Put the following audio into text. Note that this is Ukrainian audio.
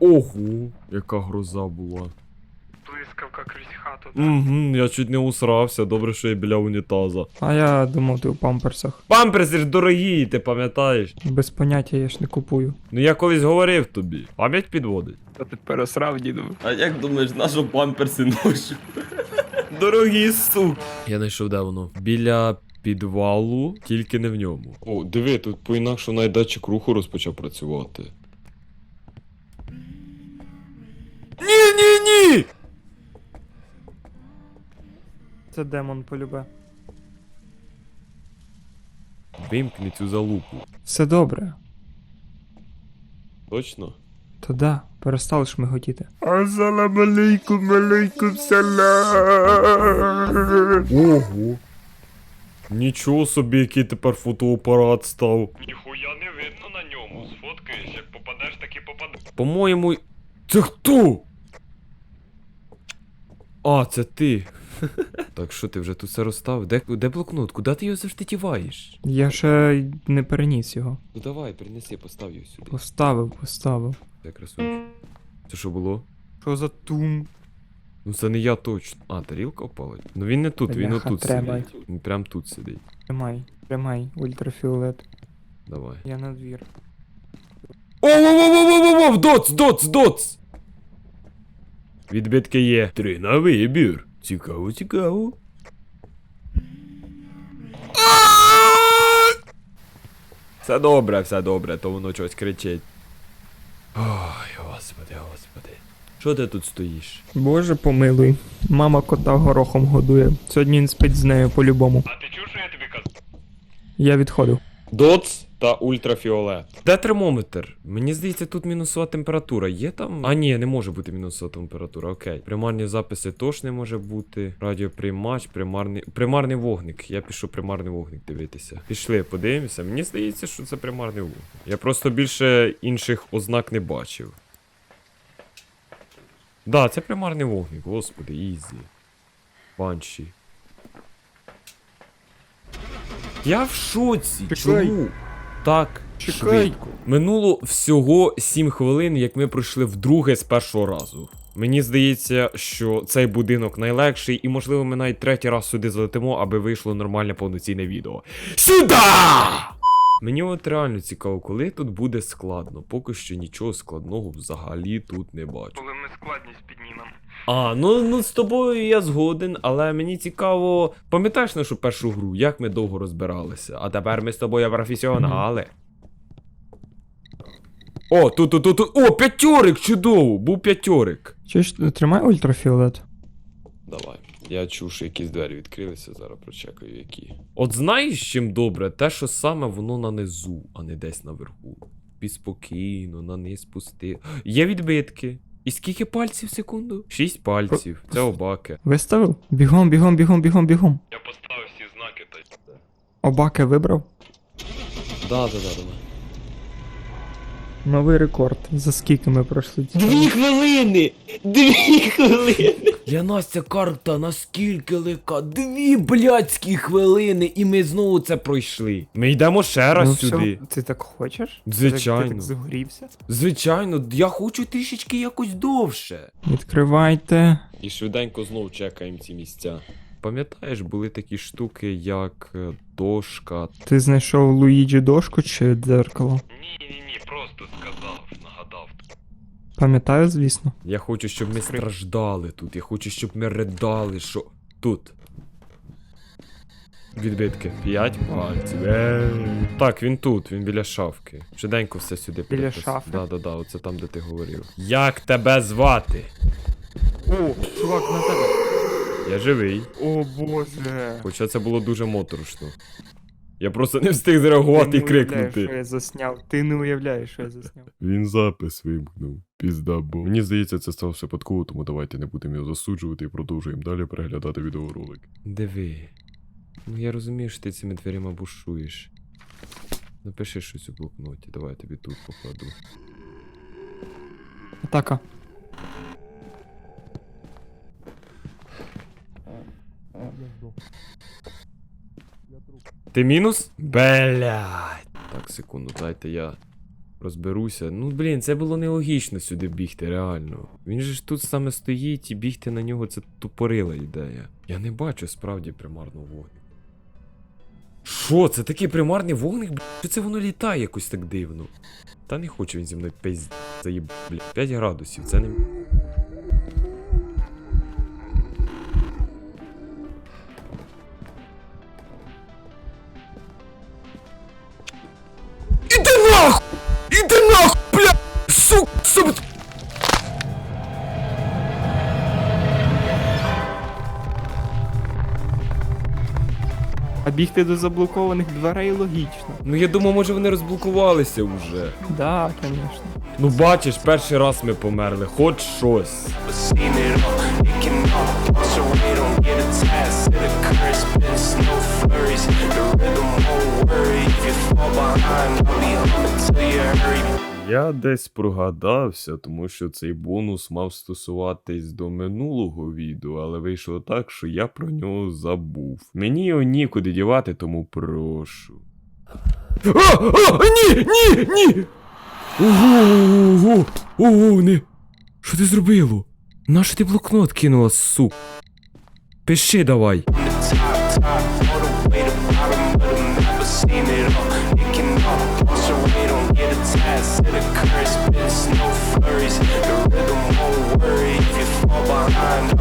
Ого, яка гроза була. Блискавка крізь хату. Угу, я чуть не усрався, добре, що я біля унітаза. А я думав, ти у памперсах. Памперси ж дорогі, ти пам'ятаєш? Без поняття я ж не купую. Ну я колись говорив тобі. Пам'ять підводить. Та ти пересрав, діду. А як думаєш, на що памперси ношу? Дорогі сук. Я знайшов де воно. Біля підвалу, тільки не в ньому. О, диви, тут по-інакше навіть датчик руху розпочав працювати. Це демон полюбе. Вимкни цю залупу. Все добре. Точно? То да, перестали шмиготіти. Ассалам алейкум, алейкум салам. Ого. Нічого собі, який тепер фотоапарат став. Ніхуя не видно на ньому. Сфоткаєш, як попадеш, так і попадеш. По-моєму. Це хто? А, це ти. Так що ти вже тут все розставив? Де, де блокнот? Куди ти його завжди тіваєш? Я ще не переніс його. Ну давай, принеси, постав його сюди. Поставив, поставив. Це красунчик. Це що було? Що за тум? Ну це не я точно. А, тарілка впала? Ну він не тут, він отут треба. сидить. Він прям тут сидить. Тримай, тримай, ультрафіолет. Давай. Я на двір. О, о, о, о, о, о, о, доц, доц, доц! Відбитки є. Три на вибір. Цікаво, цікаво. Все добре, все добре, то воно щось кричить. Ой, господи, господи. Що ти тут стоїш? Боже помилуй. Мама кота горохом годує. Сьогодні він спить з нею по-любому. А ти чув, що я тобі казав? Я відходив. Доц та ультрафіолет. Де термометр? Мені здається, тут мінусова температура. Є там? А ні, не може бути мінусова температура. Окей. Примарні записи теж не може бути. Радіоприймач, примарний. Примарний вогник. Я пішов примарний вогник дивитися. Пішли, подивимося. Мені здається, що це примарний вогник. Я просто більше інших ознак не бачив. Да, це примарний вогник, господи, ізі. Банші. Я в шоці. Чому? Так. Чекай. швидко. Минуло всього 7 хвилин, як ми пройшли вдруге з першого разу. Мені здається, що цей будинок найлегший, і можливо ми навіть третій раз сюди залетимо, аби вийшло нормальне повноцінне відео. Сюда! Мені от реально цікаво, коли тут буде складно. Поки що нічого складного взагалі тут не бачу. Коли ми складність піднімемо. А, ну, ну з тобою я згоден, але мені цікаво, пам'ятаєш нашу першу гру, як ми довго розбиралися, а тепер ми з тобою професіонали. О, тут, тут, тут, тут. О, п'ятьорик, чудово! Був п'ятьорик. Чи ж тримай ультрафіолет? Давай. Я чув, що якісь двері відкрилися, зараз прочекаю, які. От знаєш, чим добре? Те, що саме воно на низу, а не десь наверху. Спокійно, на низ пусти. Є відбитки. І скільки пальців в секунду? Шість пальців. Це обаки. Виставив? Бігом, бігом, бігом, бігом, бігом. Я поставив всі знаки та Обаки вибрав. Да, да, да, давай. Новий рекорд. За скільки ми пройшли? Дві хвилини! Дві хвилини! Я Настя карта наскільки лика? Дві блядські хвилини, і ми знову це пройшли. Ми йдемо ще раз Ну, сюди. Все, ти так хочеш? Звичайно. Ти так загорівся? Звичайно, я хочу трішечки якось довше. Відкривайте. І швиденько знов чекаємо ці місця. Пам'ятаєш, були такі штуки, як е, дошка. Ти знайшов Луїджі дошку чи дзеркало? Ні, ні, ні, просто сказав, нагадав. Пам'ятаю, звісно. Я хочу, щоб ми страждали тут. Я хочу, щоб ми ридали, що тут. Відбитки. П'ять пальців. Ей. Так, він тут, він біля шафки. Швиденько все сюди Біля перепис- шафи? Да, да, да, оце там, де ти говорив. Як тебе звати? О, чувак, на тебе. Я живий. О боже. Хоча це було дуже моторошно. Я просто не встиг зреагувати і Ти не уявляєш, крикнути. що я засняв. Ти не уявляєш, що я засняв. Він запис вимкнув. Пізда бо. Мені здається, це сталося випадково, тому давайте не будемо його засуджувати і продовжуємо далі переглядати відеоролик. Диви. Ну я розумію, що ти цими дверима бушуєш. Напиши щось у блокноті, давай я тобі тут покладу. Атака. Ти мінус? Блять. Так, секунду, дайте я розберуся. Ну, блін, це було нелогічно сюди бігти, реально. Він же ж тут саме стоїть і бігти на нього це тупорила ідея. Я не бачу справді примарного вогника. Що, це такий примарний вогник? бля? Чи це воно літає якось так дивно? Та не хоче він зі мною пизд заїб, бля. 5 градусів, це не. А бігти до заблокованих дверей логічно. Ну я думав, може вони розблокувалися вже. Да, звісно. Ну бачиш, перший раз ми померли, хоч щось. The rhythm won't worry if you fall behind. I'll be home until you hurry. Я десь прогадався, тому що цей бонус мав стосуватись до минулого відео, але вийшло так, що я про нього забув. Мені його нікуди дівати, тому прошу. А! А! Ні! Ні! Ні! Ого! Ого! Ого! Не! Що ти зробило? Нащо ти блокнот кинула, сук? Пиши давай. paths to the curse, been snow flurries. The rhythm won't worry if you fall behind.